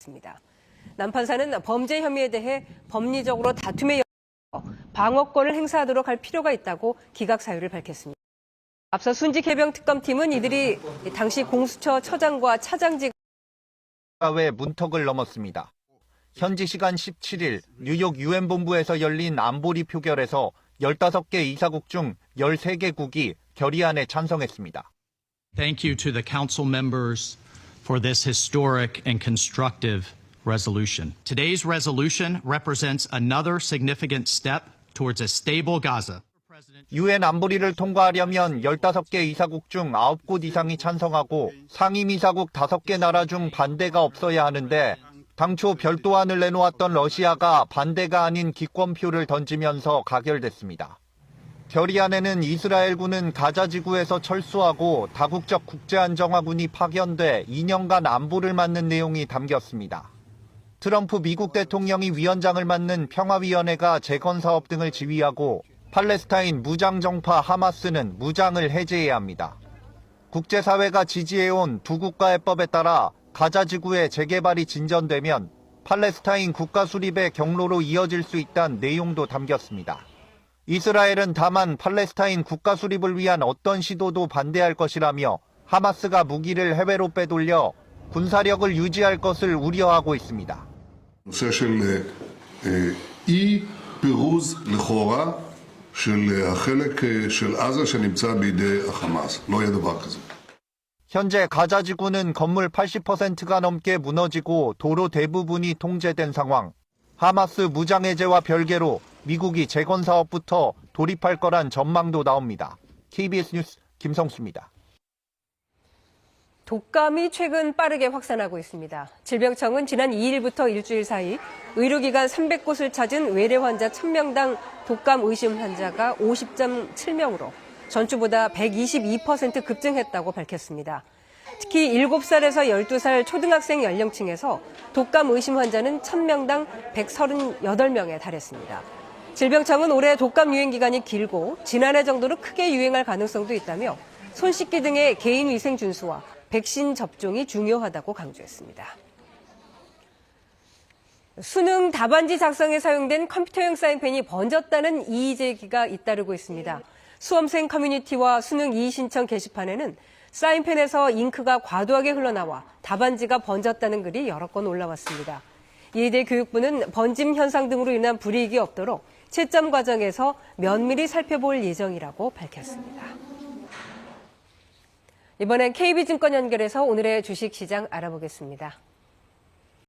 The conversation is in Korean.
있습니다. 남판사는 범죄 혐의에 대해 법리적으로 다툼의 방어권을 행사하도록 할 필요가 있다고 기각 사유를 밝혔습니다. 앞서 순직 해병 특검팀은 이들이 당시 공수처 처장과 차장직 사회 문턱을 넘었습니다. 현지 시간 17일 뉴욕 유엔 본부에서 열린 안보리 표결에서 15개 이사국 중 13개국이 결의안에 찬성했습니다. Thank you to the council members for this historic and constructive resolution. Today's resolution represents another significant step towards a stable Gaza. 유엔 안보리를 통과하려면 15개 이사국 중 9곳 이상이 찬성하고 상임 이사국 5개 나라 중 반대가 없어야 하는데 당초 별도안을 내놓았던 러시아가 반대가 아닌 기권표를 던지면서 가결됐습니다. 결의안에는 이스라엘군은 가자 지구에서 철수하고 다국적 국제안정화군이 파견돼 2년간 안보를 맡는 내용이 담겼습니다. 트럼프 미국 대통령이 위원장을 맡는 평화위원회가 재건 사업 등을 지휘하고 팔레스타인 무장정파 하마스는 무장을 해제해야 합니다. 국제사회가 지지해온 두 국가해법에 따라 가자 지구의 재개발이 진전되면 팔레스타인 국가 수립의 경로로 이어질 수 있다는 내용도 담겼습니다. 이스라엘은 다만 팔레스타인 국가 수립을 위한 어떤 시도도 반대할 것이라며 하마스가 무기를 해외로 빼돌려 군사력을 유지할 것을 우려하고 있습니다. נושא של אה, אי פירוז לכאורה של אה, החלק אה, של עזה שנמצא בידי החמאס. לא יהיה דבר כזה. 현재 가자 지구는 건물 80%가 넘게 무너지고 도로 대부분이 통제된 상황. 하마스 무장 해제와 별개로 미국이 재건 사업부터 돌입할 거란 전망도 나옵니다. KBS 뉴스 김성수입니다. 독감이 최근 빠르게 확산하고 있습니다. 질병청은 지난 2일부터 일주일 사이 의료기관 300곳을 찾은 외래 환자 1000명당 독감 의심 환자가 50.7명으로 전주보다 122% 급증했다고 밝혔습니다. 특히 7살에서 12살 초등학생 연령층에서 독감 의심 환자는 1000명당 138명에 달했습니다. 질병청은 올해 독감 유행 기간이 길고 지난해 정도로 크게 유행할 가능성도 있다며 손 씻기 등의 개인 위생 준수와 백신 접종이 중요하다고 강조했습니다. 수능 답안지 작성에 사용된 컴퓨터용 사인펜이 번졌다는 이의 제기가 잇따르고 있습니다. 수험생 커뮤니티와 수능 이의 신청 게시판에는 사인펜에서 잉크가 과도하게 흘러나와 답안지가 번졌다는 글이 여러 건 올라왔습니다. 이에 대해 교육부는 번짐 현상 등으로 인한 불이익이 없도록 채점 과정에서 면밀히 살펴볼 예정이라고 밝혔습니다. 이번엔 KB증권 연결해서 오늘의 주식시장 알아보겠습니다.